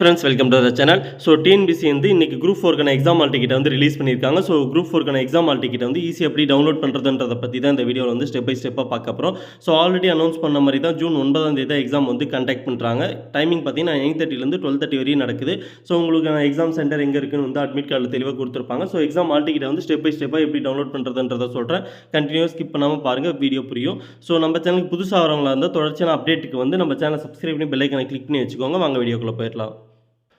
Friends welcome to the channel so TNPSC வந்து இன்னைக்கு group ஃபோர்க்கான எக்ஸாம் ஆல் டிக்கெட்டை வந்து ரிலீஸ் பண்ணியிருக்காங்க. ஸோ குரூப் ஃபோர்க்கான எக்ஸாம் ஆல் டிக்கெட்டை வந்து ஈஸியாக எப்படி டவுன்லோட் பண்ணுறதுன்றதை பற்றி தான் இந்த வீடியோவில் வந்து ஸ்டெப் பை ஸ்டெப்பாக பார்க்க போகிறோம் ஸோ ஆல்ரெடி அனௌன்ஸ் பண்ண மாதிரி தான் ஜூன் ஒன்பதாம் தேதி தான் எக்ஸாம் வந்து கண்டக்ட் பண்ணுறாங்க டைமிங் பார்த்தீங்கன்னா நைன் தேர்ட்டிலேருந்து டுவெல் தேர்ட்டி வரையும் நடக்குது. ஸோ உங்களுக்கான எக்ஸாம் சென்டர் எங்கே இருக்குன்னு வந்து அட்மிட் கார்டில் தெளிவாக கொடுத்துருப்பாங்க. ஸோ எக்ஸாம் ஆல் டிக்கெட்டை வந்து ஸ்டெப் பை ஸ்டெப்பாக எப்படி டவுன்லோட் பண்ணுறதுன்றதை சொல்கிறேன் கண்டினியூஸ் ஸ்கிப் பண்ணாமல் பாருங்கள் வீடியோ புரியும். ஸோ நம்ம சேனலுக்கு புதுசாக வரவங்களா இருந்தால் தொடர்ச்சியான அப்டேட்டுக்கு வந்து நம்ம சேனல் சப்ஸ்கிரைப் பண்ணி பெல்லைக்கனை கிளிக் பண்ணி வச்சுக்கோங்க. வாங்க வீடியோக்குள்ளே போயிடலாம்.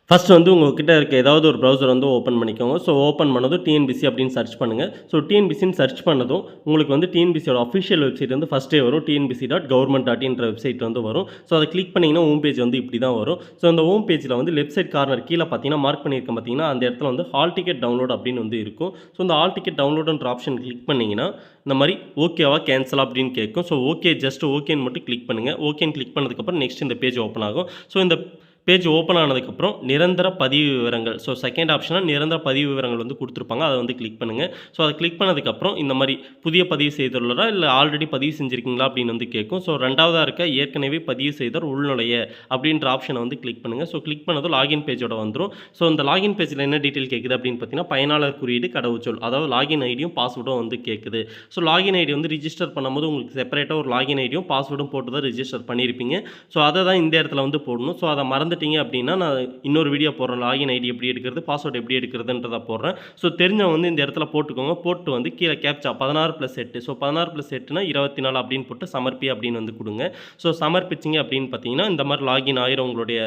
ஃபஸ்ட் வந்து உங்கள்கிட்ட இருக்க ஏதாவது ஒரு ப்ரௌசர் வந்து ஓப்பன் பண்ணிக்கோங்க. ஸோ ஓப்பன் பண்ணதும் டிஎன்பிசி அப்படின்னு சர்ச் பண்ணுங்கள் ஸோ டிஎன்பிசின்னு சர்ச் பண்ணதும் உங்களுக்கு வந்து டிஎன்பிசியோட அஃபிஷியல் வெப்சைட் வந்து ஃபஸ்ட்டே வரும். டிஎன்பிசி டாட் கவர்மெண்ட் டாட் இன்ற வெப்சைட் வந்து வரும். ஸோ அதை கிளிக் பண்ணிங்கன்னா ஹோம் பேஜ் வந்து இப்படி தான் வரும். ஸோ அந்த ஹோம் பேஜில் வந்து லெஃப்ட் சைட் கார்னர் கீழே பார்த்தீங்கன்னா மார்க் பண்ணியிருக்கேன் பார்த்தீங்கன்னா அந்த இடத்துல வந்து ஹால் டிக்கெட் டவுன்லோட் அப்படின்னு வந்து இருக்கும். ஸோ இந்த ஹால் டிக்கெட் டவுன்லோடுன்ற ஆப்ஷன் கிளிக் பண்ணிங்கன்னா இந்த மாதிரி ஓகேவா கேன்சல் அப்படின்னு கேட்கும். ஸோ ஓகே ஜஸ்ட் ஓகேன்னு மட்டும் கிளிக் பண்ணுங்கள் ஓகேன்னு கிளிக் பண்ணதுக்கப்புறம் நெக்ஸ்ட் இந்த பேஜ் ஓப்பன் ஆகும். ஸோ இந்த பேஜ் ஓப்பன் ஆனதுக்கப்புறம் நிரந்தர பதிவு விவரங்கள். ஸோ செகண்ட் ஆப்ஷனாக நிரந்தர பதிவு விவரங்கள் வந்து கொடுத்துருப்பாங்க. அதை வந்து கிளிக் பண்ணுங்கள் ஸோ அதை கிளிக் பண்ணதுக்கப்புறம் இந்த மாதிரி புதிய பதிவு செய்துள்ளரா இல்லை ஆல்ரெடி பதிவு செஞ்சுருக்கீங்களா அப்படின்னு வந்து கேட்கும். ஸோ ரெண்டாவதாக இருக்க ஏற்கனவே பதிவு செய்தோர் உள்நுழைய அப்படின்ற ஆப்ஷனை வந்து கிளிக் பண்ணுங்கள் ஸோ கிளிக் பண்ணதும் லாகின் பேஜோட வந்துடும் ஸோ இந்த லாகின் பேஜில் என்ன டீட்டெயில் கேட்குது அப்படின்னு பார்த்தீங்கன்னா பயனாளர் குறியீடு கடவுச்சொல் அதாவது லாகின் ஐடியும் பாஸ்வேர்டும் வந்து கேட்குது ஸோ லாகின் ஐடி வந்து ரிஜிஸ்டர் பண்ணும்போது உங்களுக்கு செப்பரேட்டாக ஒரு லாகின் ஐடியும் பாஸ்வேர்டும் போட்டு தான் ரிஜிஸ்டர் பண்ணியிருப்பீங்க ஸோ அதை தான் இந்த இடத்துல வந்து போடணும். ஸோ அதை மறந்து மறந்துட்டீங்க அப்படின்னா நான் இன்னொரு வீடியோ போடுறேன். லாகின் ஐடி எப்படி எடுக்கிறது பாஸ்வேர்டு எப்படி எடுக்கிறதுன்றதை போடுறேன். ஸோ தெரிஞ்சவங்க வந்து இந்த இடத்துல போட்டுக்கோங்க. போட்டு வந்து கீழே கேப்ச்சா பதினாறு ப்ளஸ் எட்டு. ஸோ பதினாறு ப்ளஸ் எட்டுனா இருபத்தி நாலு அப்படின்னு போட்டு சமர்ப்பி அப்படின்னு வந்து கொடுங்க. ஸோ சமர்ப்பிச்சிங்க அப்படின்னு பார்த்தீங்கன்னா இந்த மாதிரி லாகின் ஆயிரும். உங்களுடைய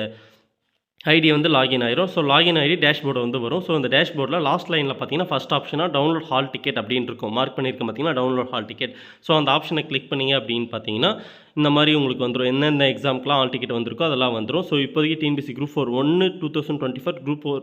ஐடி வந்து லாகின் ஆயிரும். ஸோ லாகின் ஐடி டேஷ்போர்டு வந்து வரும். ஸோ இந்த டேஷ்போர்டில் லாஸ்ட் லைனில் பார்த்தீங்கன்னா ஃபஸ்ட் ஆப்ஷனாக டவுன்லோட் ஹால் டிக்கெட் அப்படின்னு இருக்கும். மார்க் பண்ணியிருக்க பார்த்தீங்கன்னா டவுன்லோட் ஹால் டிக்கெட் ஸோ அந்த ஆப்ஷனை கிளிக் பண்ணிங்க அப்படின்னு பார்த்தீங்கன்னா இந்த மாதிரி உங்களுக்கு வந்துடும் எந்தெந்த எக்ஸாம்க்குலாம் ஆல் டிக்கெட் வந்திருக்கோ அதெல்லாம் வந்துடும் ஸோ இப்போதைக்கு டிஎன்பிசி குரூப் ஃபோர் ஒன்று two thousand twenty four group four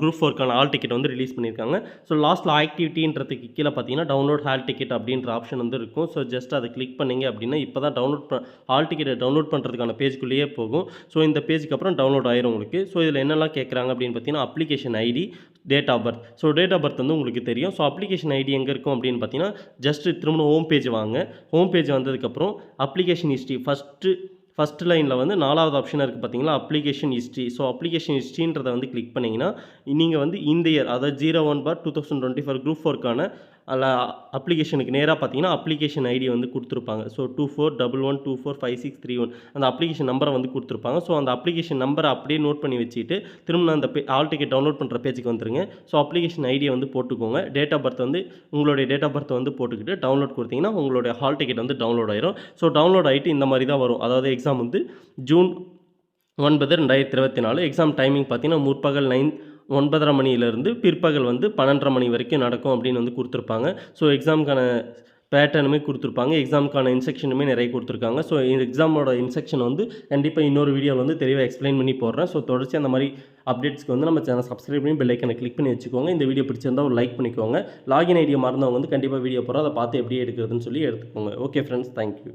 group ஃபோர்க்கான hall ticket வந்து ரிலீஸ் பண்ணியிருக்காங்க. ஸோ லாஸ்ட்டில் ஆக்டிவிட்டின்றதுக்கு கீழே பார்த்தீங்கன்னா டவுன்லோட் ஹால் டிக்கெட் அப்படின்ற ஆப்ஷன் வந்து இருக்கும். ஸோ ஜஸ்ட் அதை கிளிக் பண்ணிங்க அப்படின்னா இப்போ தான் டவுன்லோட் ஹால் டிக்கெட்டை டவுன்லோட் பண்ணுறதுக்கான பேஜ்குள்ளேயே போகும். ஸோ இந்த பேஜுக்கு அப்புறம் டவுன்லோட் ஆயிரும் உங்களுக்கு. ஸோ இதில் என்னெல்லாம் கேட்குறாங்க அப்படின்னு பார்த்தீங்கன்னா application ID date of birth so date of birth வந்து உங்களுக்கு தெரியும். ஸோ அப்ளிகேஷன் ஐடி எங்கே இருக்கும் அப்படின்னு பார்த்தீங்கன்னா ஜஸ்ட் திரும்ப ஹோம் பேஜ் வாங்க. ஹோம் பேஜ் வந்ததுக்கப்புறம் அப்ளிகேஷன் ஹிஸ்ட்ரி ஃபஸ்ட்டு ஃபஸ்ட் லைனில் வந்து நாலாவது ஆப்ஷனாக இருக்குது பார்த்தீங்களா? அப்ளிகேஷன் ஹிஸ்ட்ரி ஸோ அப்ளிகேஷன் ஹிஸ்ட்ரின்றதை வந்து கிளிக் பண்ணிங்கன்னா நீங்கள் வந்து இந்த இயர் அதாவது zero one four two thousand twenty four group ஃபோர்க்கான அதில் அப்ளிகேஷனுக்கு நேராக பார்த்தீங்கன்னா அப்ளிகேஷன் ஐடி வந்து கொடுத்துருப்பாங்க. So two four double one two four five six three one அந்த அப்ளிகேஷன் நம்பரை வந்து கொடுத்துருப்பாங்க. ஸோ அந்த அப்ளிகேஷன் நம்பரை அப்படியே நோட் பண்ணி வச்சுட்டு திரும்ப அந்த பே ஆல் டிக்கெட் டவுன்லோட் பண்ணுற பேஜுக்கு வந்துருங்க. ஸோ அப்ளிகேஷன் ஐடியை வந்து போட்டுக்கோங்க. டேட் ஆஃப் பர்த் வந்து உங்களுடைய டேட் ஆஃப் பர்த் வந்து போட்டுக்கிட்டு டவுன்லோட் கொடுத்தீங்கன்னா உங்களுடைய ஹால் டிக்கெட் வந்து டவுன்லோட் ஆயிரும். ஸோ டவுன்லோட் ஆகிட்டு இந்த மாதிரி தான் வரும். அதாவது எக்ஸாம் வந்து ஜூன் ஒன்பது ரெண்டாயிரத்தி இருபத்தி நாலு. எக்ஸாம் டைமிங் பார்த்தீங்கன்னா முற்பகல் நைன் ஒன்பதரை மணியிலேருந்து பிற்பகல் வந்து பன்னெண்டரை மணி வரைக்கும் நடக்கும் அப்படின்னு வந்து கொடுத்துருப்பாங்க. ஸோ எக்ஸாமுக்கான பேட்டர்னுமே கொடுத்துருப்பாங்க. எக்ஸாமுக்கான இன்ஸ்ட்ரக்ஷனுமே நிறைய கொடுத்துருக்காங்க. ஸோ இந்த எக்ஸாமோட இன்ஸ்ட்ரக்ஷன் வந்து கண்டிப்பாக இன்னொரு வீடியோவில் வந்து தெளிவாக எக்ஸ்பிளைன் பண்ணி போடுறேன். ஸோ தொடர்ச்சி அந்த மாதிரி அப்டேட்ஸ்க்கு வந்து நம்ம சேனல் சப்ஸ்கிரைப் பண்ணி பெல் ஐக்கனை கிளிக் பண்ணி வச்சுக்கோங்க. இந்த வீடியோ பிடிச்சிருந்தா ஒரு லைக் பண்ணிக்கோங்க. லாகின் ஐடியா மறந்தவங்க வந்து கண்டிப்பாக வீடியோ போகிறோம் அதை பார்த்து எப்படி எடுக்கிறதுன்னு சொல்லி எடுத்துக்கோங்க. Okay friends thank you